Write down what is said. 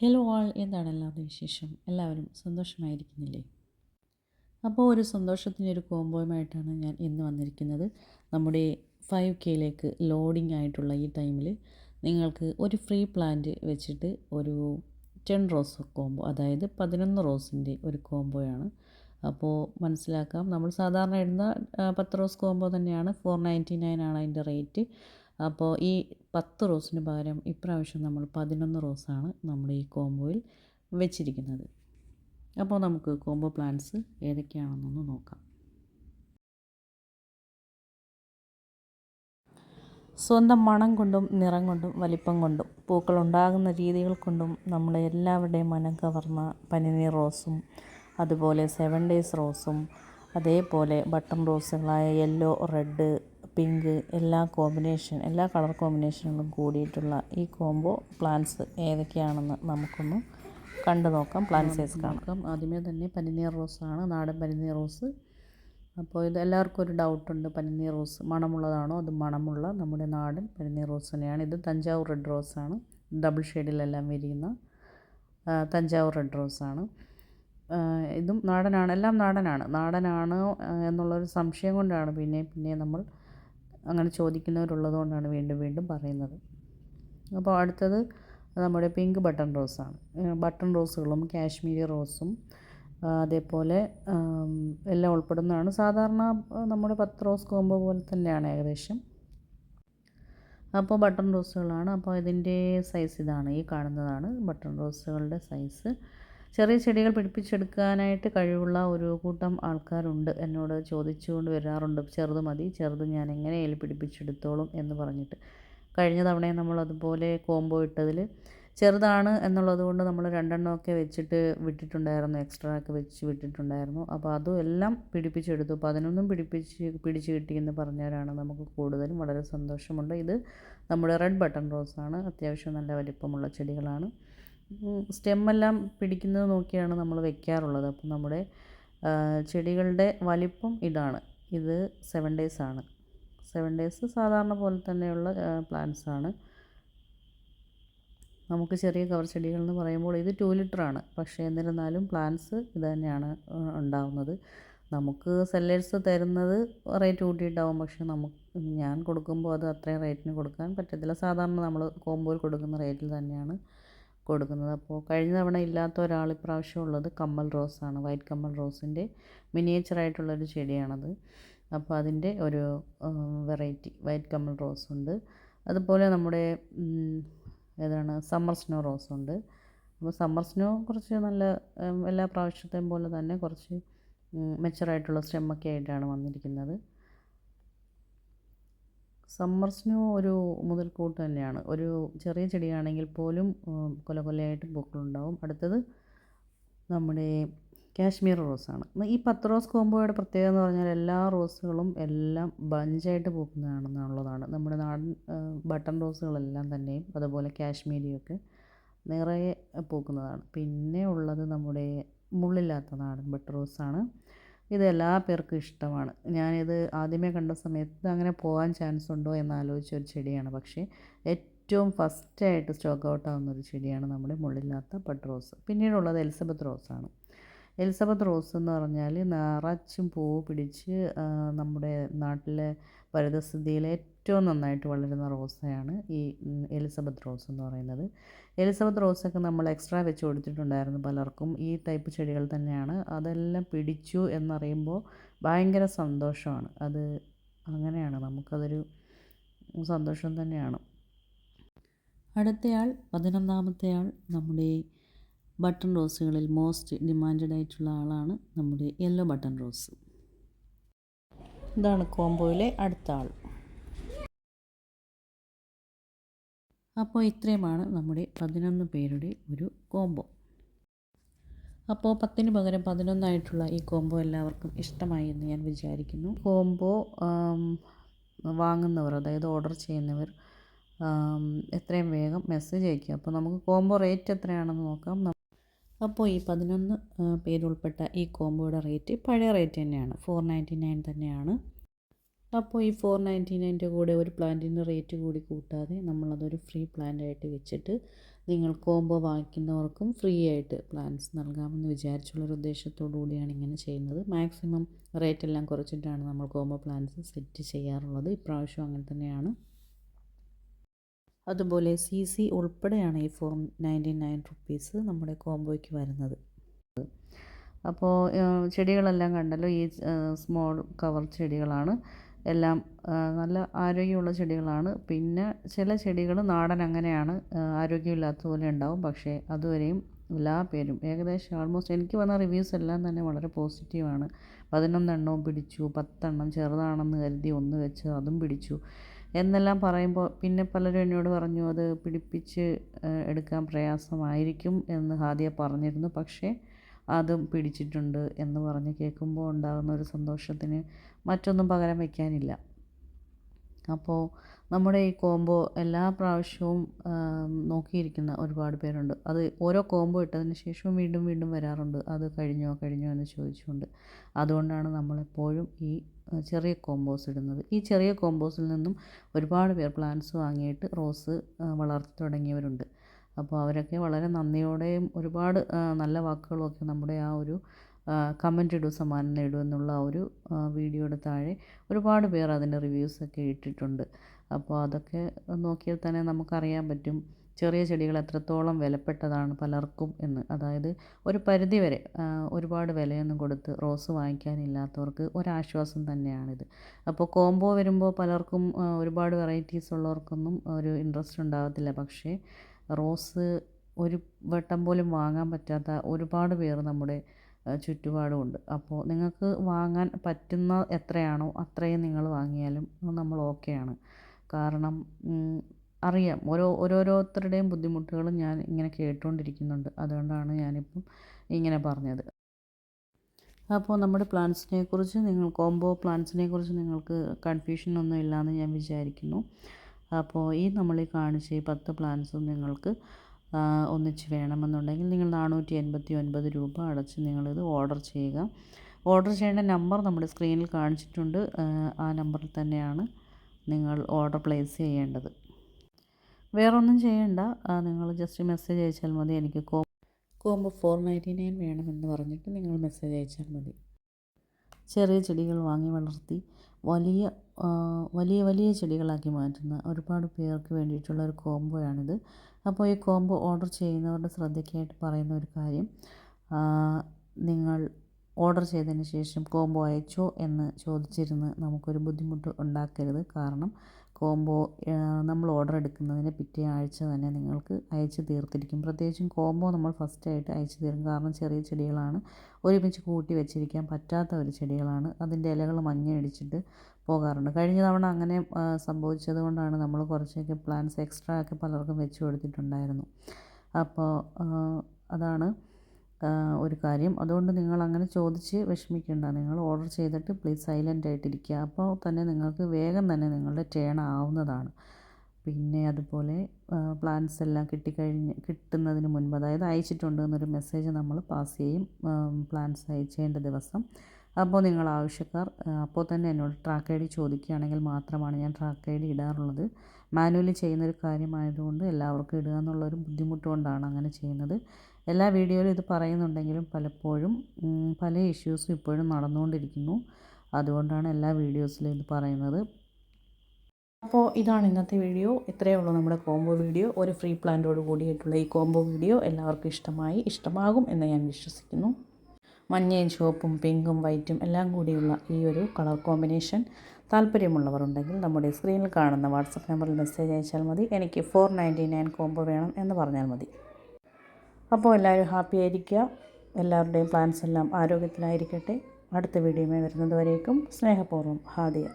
Hello ആൾ എന്താണ് എല്ലാവരുടെ വിശേഷം? എല്ലാവരും സന്തോഷമായിരിക്കുന്നില്ലേ? അപ്പോൾ ഒരു സന്തോഷത്തിന്റെ ഒരു കോംബോയുമായിട്ടാണ് ഞാൻ ഇന്ന് വന്നിരിക്കുന്നത്. നമ്മുടെ ഫൈവ് കെയിലേക്ക് ലോഡിംഗ് ആയിട്ടുള്ള ഈ ടൈമിൽ നിങ്ങൾക്ക് ഒരു ഫ്രീ പ്ലാന്റ് വെച്ചിട്ട് ഒരു ടെൻ റോസ് കോംബോ അതായത് പതിനൊന്ന് റോസിന്റെ ഒരു കോംബോയാണ് അപ്പോൾ മനസ്സിലാക്കാം നമ്മൾ സാധാരണ ഇടുന്ന പത്ത് റോസ് കോംബോ തന്നെയാണ്. ഫോർ നയന്റി നയൻ ആണ് അതിന്റെ റേറ്റ് അപ്പോൾ ഈ പത്ത് റോസിന് പകരം ഇപ്രാവശ്യം നമ്മൾ പതിനൊന്ന് റോസാണ് നമ്മൾ ഈ കോംബോയിൽ വെച്ചിരിക്കുന്നത്. അപ്പോൾ നമുക്ക് കോംബോ പ്ലാന്റ്സ് ഏതൊക്കെയാണെന്നൊന്ന് നോക്കാം. സ്വന്തം മണം കൊണ്ടും നിറം കൊണ്ടും വലിപ്പം കൊണ്ടും പൂക്കൾ ഉണ്ടാകുന്ന രീതികൾ കൊണ്ടും നമ്മളെ എല്ലാവരുടെയും മനം കവർന്ന പനിനീർ റോസും അതുപോലെ സെവൻ ഡേയ്സ് റോസും അതേപോലെ ബട്ടൺ റോസുകളായ യെല്ലോ റെഡ് പിങ്ക് എല്ലാ കോമ്പിനേഷൻ എല്ലാ കളർ കോമ്പിനേഷനുകളും കൂടിയിട്ടുള്ള ഈ കോംബോ പ്ലാന്റ്സ് ഏതൊക്കെയാണെന്ന് നമുക്കൊന്ന് കണ്ടു നോക്കാം. പ്ലാന്റ് സൈസ് കാണാം. ആദ്യമേ തന്നെ പനിനീർ റോസാണ് നാടൻ പനിനീർ റോസ്. അപ്പോൾ ഇത് എല്ലാവർക്കും ഒരു ഡൗട്ടുണ്ട് പനിനീർ റോസ് മണമുള്ളതാണോ? അത് മണമുള്ള നമ്മുടെ നാടൻ പനിനീർ റോസ് തന്നെയാണ്. ഇത് തഞ്ചാവൂർ റെഡ് റോസാണ് ഡബിൾ ഷെയ്ഡിലെല്ലാം വിരിയുന്ന തഞ്ചാവൂർ റെഡ് റോസാണ് ആണ്. ഇതും നാടനാണ്. എല്ലാം നാടനാണ്. നാടനാണ് എന്നുള്ളൊരു സംശയം കൊണ്ടാണ് പിന്നെ പിന്നെ നമ്മൾ അങ്ങനെ ചോദിക്കുന്നവരുള്ളത് കൊണ്ടാണ് വീണ്ടും വീണ്ടും പറയുന്നത്. അപ്പോൾ അടുത്തത് നമ്മുടെ പിങ്ക് ബട്ടൺ റോസാണ് ബട്ടൺ റോസുകളും കാശ്മീരി റോസും അതേപോലെ എല്ലാം ഉൾപ്പെടുന്നതാണ്. സാധാരണ നമ്മുടെ പത്ത് റോസ് കോംബോ പോലെ തന്നെയാണ് ഏകദേശം. അപ്പോൾ ബട്ടൺ റോസുകളാണ് അപ്പോൾ ഇതിന്റെ സൈസ് ഇതാണ്. ഈ കാണുന്നതാണ് ബട്ടൺ റോസുകളുടെ സൈസ് ചെറിയ ചെടികൾ പിടിപ്പിച്ചെടുക്കാനായിട്ട് കഴിവുള്ള ഒരു കൂട്ടം ആൾക്കാരുണ്ട് എന്നോട് ചോദിച്ചുകൊണ്ട് വരാറുണ്ട്. ചെറുത് മതി ചെറുത് ഞാൻ എങ്ങനെയായാലും പിടിപ്പിച്ചെടുത്തോളും എന്ന് പറഞ്ഞിട്ട്. കഴിഞ്ഞ തവണയും നമ്മൾ അതുപോലെ കോംബോ ഇട്ടതിൽ ചെറുതാണ് എന്നുള്ളത് കൊണ്ട് നമ്മൾ രണ്ടെണ്ണമൊക്കെ വെച്ചിട്ട് വിട്ടിട്ടുണ്ടായിരുന്നു എക്സ്ട്രാ ഒക്കെ വെച്ച് വിട്ടിട്ടുണ്ടായിരുന്നു. അപ്പോൾ അതും എല്ലാം പിടിപ്പിച്ചെടുത്തു. പതിനൊന്നും പിടിപ്പിച്ച് പിടിച്ച് കിട്ടിയെന്ന് പറഞ്ഞവരാണ് നമുക്ക് കൂടുതലും. വളരെ സന്തോഷമുണ്ട്. ഇത് നമ്മുടെ റെഡ് ബട്ടൺ റോസാണ്. അത്യാവശ്യം നല്ല വലിപ്പമുള്ള ചെടികളാണ്. സ്റ്റെമ്മെല്ലാം പിടിക്കുന്നത് നോക്കിയാണ് നമ്മൾ വെക്കാറുള്ളത്. അപ്പം നമ്മുടെ ചെടികളുടെ വലിപ്പം ഇതാണ്. ഇത് സെവൻ ഡേയ്സ് ആണ്. സെവൻ ഡേയ്സ് സാധാരണ പോലെ തന്നെയുള്ള പ്ലാന്റ്സ് ആണ്. നമുക്ക് ചെറിയ കവർ ചെടികൾ എന്ന് പറയുമ്പോൾ ഇത് ടു ആണ്. പക്ഷേ എന്നിരുന്നാലും പ്ലാന്റ്സ് ഇത് തന്നെയാണ് ഉണ്ടാവുന്നത്. നമുക്ക് സെല്ലേഴ്സ് തരുന്നത് റേറ്റ് കൂട്ടിയിട്ടാവും. പക്ഷേ നമുക്ക് ഞാൻ കൊടുക്കുമ്പോൾ അത് അത്രയും റേറ്റിന് കൊടുക്കാൻ പറ്റത്തില്ല. സാധാരണ നമ്മൾ കോമ്പോയിൽ കൊടുക്കുന്ന റേറ്റിൽ തന്നെയാണ് കൊടുക്കുന്നത്. അപ്പോൾ കഴിഞ്ഞ തവണ ഇല്ലാത്ത ഒരാൾ ഇപ്രാവശ്യം ഉള്ളത് കമ്മൽ റോസാണ് വൈറ്റ് കമ്മൽ റോസിന്റെ മിനിയേച്ചറായിട്ടുള്ളൊരു ചെടിയാണത്. അപ്പോൾ അതിന്റെ ഒരു വെറൈറ്റി വൈറ്റ് കമ്മൽ റോസ് ഉണ്ട്. അതുപോലെ നമ്മുടെ ഏതാണ് സമ്മർ സ്നോ റോസ് ഉണ്ട്. അപ്പോൾ സമ്മർ സ്നോ കുറച്ച് നല്ല എല്ലാ പ്രാവശ്യത്തെയും പോലെ തന്നെ കുറച്ച് മെച്ചറായിട്ടുള്ള സ്റ്റെമ്മൊക്കെ ആയിട്ടാണ് വന്നിരിക്കുന്നത്. സമ്മർ സ്നോ ഒരു മുതൽക്കൂട്ട് തന്നെയാണ്. ഒരു ചെറിയ ചെടിയാണെങ്കിൽ പോലും കൊല കൊലയായിട്ട് പൂക്കളുണ്ടാവും. അടുത്തത് നമ്മുടെ കാശ്മീർ റോസാണ്. ഈ പത്ത് റോസ് കോമ്പോയുടെ പ്രത്യേകത എന്ന് പറഞ്ഞാൽ എല്ലാ റോസുകളും എല്ലാം ബഞ്ചായിട്ട് പൂക്കുന്നതാണെന്നുള്ളതാണ്. നമ്മുടെ നാടൻ ബട്ടൺ റോസുകളെല്ലാം തന്നെയും അതുപോലെ കാശ്മീരിയൊക്കെ നിറയെ പൂക്കുന്നതാണ്. പിന്നെ ഉള്ളത് നമ്മുടെ മുള്ളില്ലാത്ത നാടൻ ബട്ടർ റോസാണ്. ഇത് എല്ലാ പേർക്കും ഇഷ്ടമാണ്. ഞാനിത് ആദ്യമേ കണ്ട സമയത്ത് അങ്ങനെ പോകാൻ ചാൻസ് ഉണ്ടോ എന്ന് ആലോചിച്ച ഒരു ചെടിയാണ്. പക്ഷേ ഏറ്റവും ഫസ്റ്റായിട്ട് സ്റ്റോക്ക് ഔട്ട് ആവുന്ന ഒരു ചെടിയാണ് നമ്മുടെ മുള്ളില്ലാത്ത പട്ട് റോസ് പിന്നീടുള്ളത് എലിസബത്ത് റോസാണ് എലിസബത്ത് റോസ് എന്ന് പറഞ്ഞാൽ നിറച്ചും പൂവ് പിടിച്ച് നമ്മുടെ നാട്ടിലെ പരിതസ്ഥിതിയിൽ ഏറ്റവും നന്നായിട്ട് വളരുന്ന റോസയാണ് ഈ എലിസബത്ത് റോസ് എന്ന് പറയുന്നത്. എലിസബത്ത് റോസൊക്കെ നമ്മൾ എക്സ്ട്രാ വെച്ച് കൊടുത്തിട്ടുണ്ടായിരുന്നു പലർക്കും. ഈ ടൈപ്പ് ചെടികൾ തന്നെയാണ്. അതെല്ലാം പിടിച്ചു എന്നറിയുമ്പോൾ ഭയങ്കര സന്തോഷമാണ്. അത് അങ്ങനെയാണ്. നമുക്കതൊരു സന്തോഷം തന്നെയാണ്. അടുത്തയാൾ പതിനൊന്നാമത്തെ ആൾ നമ്മുടെ ബട്ടൺ റോസുകളിൽ മോസ്റ്റ് ഡിമാൻഡഡ് ആയിട്ടുള്ള ആളാണ് നമ്മുടെ യെല്ലോ ബട്ടൺ റോസ്. ഇതാണ് കോംബോയിലെ അടുത്ത ആൾ. അപ്പോൾ ഇത്രയുമാണ് നമ്മുടെ പതിനൊന്ന് പേരുടെ ഒരു കോംബോ. അപ്പോൾ പത്തിന് പകരം പതിനൊന്നായിട്ടുള്ള ഈ കോംബോ എല്ലാവർക്കും ഇഷ്ടമായി എന്ന് ഞാൻ വിചാരിക്കുന്നു. കോംബോ വാങ്ങുന്നവർ അതായത് ഓർഡർ ചെയ്യുന്നവർ എത്രയും വേഗം മെസ്സേജ് അയക്കുക അപ്പോൾ നമുക്ക് കോംബോ റേറ്റ് എത്രയാണെന്ന് നോക്കാം. അപ്പോൾ ഈ പതിനൊന്ന് പേരുൾപ്പെട്ട ഈ കോമ്പോയുടെ റേറ്റ് പഴയ റേറ്റ് തന്നെയാണ്. ഫോർ നയന്റി നയൻ തന്നെയാണ്. അപ്പോൾ ഈ ഫോർ നയന്റി നയന്റെ കൂടെ ഒരു പ്ലാന്റിന്റെ റേറ്റ് കൂടി കൂട്ടാതെ നമ്മളതൊരു ഫ്രീ പ്ലാന്റ് ആയിട്ട് വെച്ചിട്ട് നിങ്ങൾ കോമ്പോ വാങ്ങിക്കുന്നവർക്കും ഫ്രീ ആയിട്ട് പ്ലാൻസ് നൽകാമെന്ന് വിചാരിച്ചുള്ളൊരു ഉദ്ദേശത്തോടു കൂടിയാണ് ഇങ്ങനെ ചെയ്യുന്നത്. മാക്സിമം റേറ്റ് എല്ലാം കുറച്ചിട്ടാണ് നമ്മൾ കോമ്പോ പ്ലാൻസ് സെറ്റ് ചെയ്യാറുള്ളത്. ഇപ്രാവശ്യം അങ്ങനെ തന്നെയാണ്. അതുപോലെ സി സി ഉൾപ്പെടെയാണ് ഈ ഫോർ നയന്റി നയൻ റുപ്പീസ് നമ്മുടെ കോംബോയ്ക്ക് വരുന്നത്. അപ്പോൾ ചെടികളെല്ലാം കണ്ടല്ലോ ഈ സ്മോൾ കവർ ചെടികളാണ്. എല്ലാം നല്ല ആരോഗ്യമുള്ള ചെടികളാണ്. പിന്നെ ചില ചെടികൾ നാടൻ അങ്ങനെയാണ് ആരോഗ്യമില്ലാത്ത പോലെ ഉണ്ടാവും. പക്ഷേ അതുവരെയും എല്ലാ പേരും ഏകദേശം ആൾമോസ്റ്റ് എനിക്ക് വന്ന റിവ്യൂസ് എല്ലാം തന്നെ വളരെ പോസിറ്റീവാണ് പതിനൊന്നെണ്ണവും പിടിച്ചു പത്തെണ്ണം ചെറുതാണെന്ന് കരുതി ഒന്ന് വെച്ച് അതും പിടിച്ചു. എന്നെല്ലാം പറയുമ്പോൾ പിന്നെ പലരും എന്നോട് പറഞ്ഞു അത് പിടിപ്പിച്ച് എടുക്കാൻ പ്രയാസമായിരിക്കും എന്ന് ഹാദിയ പറഞ്ഞിരുന്നു. പക്ഷേ അതും പിടിച്ചിട്ടുണ്ട് എന്ന് പറഞ്ഞ് കേൾക്കുമ്പോൾ ഉണ്ടാകുന്ന ഒരു സന്തോഷത്തിന് മറ്റൊന്നും പകരം വയ്ക്കാനില്ല. അപ്പോൾ നമ്മുടെ ഈ കോംബോ എല്ലാ പ്രാവശ്യവും നോക്കിയിരിക്കുന്ന ഒരുപാട് പേരുണ്ട്. അത് ഓരോ കോംബോ ഇട്ടതിന് ശേഷവും വീണ്ടും വീണ്ടും വരാറുണ്ട്. അത് കഴിഞ്ഞോ കഴിഞ്ഞോ എന്ന് ചോദിച്ചുകൊണ്ട്. അതുകൊണ്ടാണ് നമ്മളെപ്പോഴും ഈ ചെറിയ കോമ്പോസ് ഇടുന്നത്. ഈ ചെറിയ കോമ്പോസിൽ നിന്നും ഒരുപാട് പേർ പ്ലാന്റ്സ് വാങ്ങിയിട്ട് റോസ് വളർത്തി തുടങ്ങിയവരുണ്ട്. അപ്പോൾ അവരൊക്കെ വളരെ നന്ദിയോടെയും ഒരുപാട് നല്ല വാക്കുകളൊക്കെ നമ്മുടെ ആ ഒരു കമന്റ് ഇടൂ സമ്മാനം നേടൂ എന്നുള്ള ഒരു വീഡിയോയുടെ താഴെ ഒരുപാട് പേർ അതിന്റെ റിവ്യൂസൊക്കെ ഇട്ടിട്ടുണ്ട്. അപ്പോൾ അതൊക്കെ നോക്കിയാൽ തന്നെ നമുക്കറിയാൻ പറ്റും ചെറിയ ചെടികൾ എത്രത്തോളം വിലപ്പെട്ടതാണ് പലർക്കും എന്ന്. അതായത് ഒരു പരിധി വരെ ഒരുപാട് വിലയൊന്നും കൊടുത്ത് റോസ് വാങ്ങിക്കാനില്ലാത്തവർക്ക് ഒരാശ്വാസം തന്നെയാണിത്. അപ്പോൾ കോംബോ വരുമ്പോൾ പലർക്കും ഒരുപാട് വെറൈറ്റീസ് ഉള്ളവർക്കൊന്നും ഒരു ഇൻട്രസ്റ്റ് ഉണ്ടാകത്തില്ല. പക്ഷേ റോസ് ഒരു വട്ടം പോലും വാങ്ങാൻ പറ്റാത്ത ഒരുപാട് പേർ നമ്മുടെ ചുറ്റുപാടുമുണ്ട്. അപ്പോൾ നിങ്ങൾക്ക് വാങ്ങാൻ പറ്റുന്ന എത്രയാണോ അത്രയും നിങ്ങൾ വാങ്ങിയാലും നമ്മൾ ഓക്കെയാണ്. കാരണം അറിയാം. ഓരോ ഓരോരുത്തരുടെയും ബുദ്ധിമുട്ടുകളും ഞാൻ ഇങ്ങനെ കേട്ടുകൊണ്ടിരിക്കുന്നുണ്ട്. അതുകൊണ്ടാണ് ഞാനിപ്പം ഇങ്ങനെ പറഞ്ഞത്. അപ്പോൾ നമ്മുടെ പ്ലാൻസിനെ കുറിച്ച് നിങ്ങൾ കോംബോ പ്ലാൻസിനെ കുറിച്ച് നിങ്ങൾക്ക് കൺഫ്യൂഷൻ ഒന്നും ഇല്ലയെന്ന് ഞാൻ വിചാരിക്കുന്നു. അപ്പോൾ ഈ നമ്മൾ ഈ കാണിച്ച ഈ പത്ത് പ്ലാൻസും നിങ്ങൾക്ക് ഒന്നിച്ച് വേണമെന്നുണ്ടെങ്കിൽ നിങ്ങൾ നാനൂറ്റി എൺപത്തി ഒൻപത് രൂപ അടച്ച് നിങ്ങളിത് ഓർഡർ ചെയ്യുക. ഓർഡർ ചെയ്യേണ്ട നമ്പർ നമ്മുടെ സ്ക്രീനിൽ കാണിച്ചിട്ടുണ്ട്. ആ നമ്പറിൽ തന്നെയാണ് നിങ്ങൾ ഓർഡർ പ്ലേസ് ചെയ്യേണ്ടത്. വേറൊന്നും ചെയ്യണ്ട. നിങ്ങൾ ജസ്റ്റ് മെസ്സേജ് അയച്ചാൽ മതി. എനിക്ക് കോ കോംബോ ഫോർ നയന്റി നയൻ വേണമെന്ന് പറഞ്ഞിട്ട് നിങ്ങൾ മെസ്സേജ് അയച്ചാൽ മതി. ചെറിയ ചെടികൾ വാങ്ങി വളർത്തി വലിയ വലിയ വലിയ ചെടികളാക്കി മാറ്റുന്ന ഒരുപാട് പേർക്ക് വേണ്ടിയിട്ടുള്ള ഒരു കോംബോയാണിത്. അപ്പോൾ ഈ കോംബോ ഓർഡർ ചെയ്യുന്നവരുടെ ശ്രദ്ധയ്ക്കായിട്ട് പറയുന്ന ഒരു കാര്യം നിങ്ങൾ ഓർഡർ ചെയ്തതിന് ശേഷം കോംബോ അയച്ചോ എന്ന് ചോദിച്ചിരുന്ന് നമുക്കൊരു ബുദ്ധിമുട്ട് ഉണ്ടാക്കരുത്. കാരണം കോംബോ നമ്മൾ ഓർഡർ എടുക്കുന്നതിന് പിറ്റേ ആഴ്ച തന്നെ നിങ്ങൾക്ക് അയച്ച് തീർത്തിരിക്കും. പ്രത്യേകിച്ചും കോംബോ നമ്മൾ ഫസ്റ്റായിട്ട് അയച്ചു തീർക്കും കാരണം ചെറിയ ചെടികളാണ് ഒരുമിച്ച് കൂട്ടി വെച്ചിരിക്കാൻ പറ്റാത്ത ഒരു ചെടികളാണ്. അതിന്റെ ഇലകൾ മഞ്ഞയടിച്ചിട്ട് പോകാറുണ്ട്. കഴിഞ്ഞ തവണ അങ്ങനെ സംഭവിച്ചത് കൊണ്ടാണ് നമ്മൾ കുറച്ചൊക്കെ പ്ലാൻസ് എക്സ്ട്രാ ഒക്കെ പലർക്കും വെച്ച് കൊടുത്തിട്ടുണ്ടായിരുന്നു. അപ്പോൾ അതാണ് ഒരു കാര്യം. അതുകൊണ്ട് നിങ്ങൾ അങ്ങനെ ചോദിച്ച് വിഷമിക്കേണ്ട. നിങ്ങൾ ഓർഡർ ചെയ്തിട്ട് പ്ലീസ് സൈലന്റ് ആയിട്ടിരിക്കുക. അപ്പോൾ തന്നെ നിങ്ങൾക്ക് വേഗം തന്നെ നിങ്ങളുടെ ടേൺ ആവുന്നതാണ്. പിന്നെ അതുപോലെ പ്ലാൻസ് എല്ലാം കിട്ടിക്കഴിഞ്ഞ് കിട്ടുന്നതിന് മുൻപ് അതായത് അയച്ചിട്ടുണ്ട് എന്നൊരു മെസ്സേജ് നമ്മൾ പാസ് ചെയ്യും പ്ലാൻസ് അയച്ചേണ്ട ദിവസം. അപ്പോൾ നിങ്ങൾ ആവശ്യക്കാർ അപ്പോൾ തന്നെ എന്നോട് ട്രാക്ക് ഐ ഡി ചോദിക്കുകയാണെങ്കിൽ മാത്രമാണ് ഞാൻ ട്രാക്ക് ഐ ഡി ഇടാറുള്ളത്. മാനുവലി ചെയ്യുന്നൊരു കാര്യമായതുകൊണ്ട് എല്ലാവർക്കും ഇടുക എന്നുള്ളൊരു ബുദ്ധിമുട്ടുകൊണ്ടാണ് അങ്ങനെ ചെയ്യുന്നത്. എല്ലാ വീഡിയോയിലും ഇത് പറയുന്നുണ്ടെങ്കിലും പലപ്പോഴും പല ഇഷ്യൂസും ഇപ്പോഴും നടന്നുകൊണ്ടിരിക്കുന്നു. അതുകൊണ്ടാണ് എല്ലാ വീഡിയോസിലും ഇത് പറയുന്നത്. അപ്പോൾ ഇതാണ് ഇന്നത്തെ വീഡിയോ. ഇത്രയേ ഉള്ളൂ നമ്മുടെ കോംബോ വീഡിയോ. ഒരു ഫ്രീ പ്ലാന്റോട് കൂടിയിട്ടുള്ള ഈ കോംബോ വീഡിയോ എല്ലാവർക്കും ഇഷ്ടമായി ഇഷ്ടമാകും എന്ന് ഞാൻ വിശ്വസിക്കുന്നു. മഞ്ഞയും ചുവപ്പും പിങ്കും വൈറ്റും എല്ലാം കൂടിയുള്ള ഈ ഒരു കളർ കോമ്പിനേഷൻ താല്പര്യമുള്ളവർ ഉണ്ടെങ്കിൽ നമ്മുടെ സ്ക്രീനിൽ കാണുന്ന വാട്സപ്പ് നമ്പറിൽ മെസ്സേജ് അയച്ചാൽ മതി. എനിക്ക് ഫോർ നയന്റി നയൻ കോംബോ വേണം എന്ന് പറഞ്ഞാൽ മതി. അപ്പോൾ എല്ലാവരും ഹാപ്പി ആയിരിക്കുക. എല്ലാവരുടെയും പ്ലാൻസ് എല്ലാം ആരോഗ്യത്തിലായിരിക്കട്ടെ. അടുത്ത വീഡിയോമേ വരുന്നത് വരേക്കും സ്നേഹപൂർവം ഹാദിയ.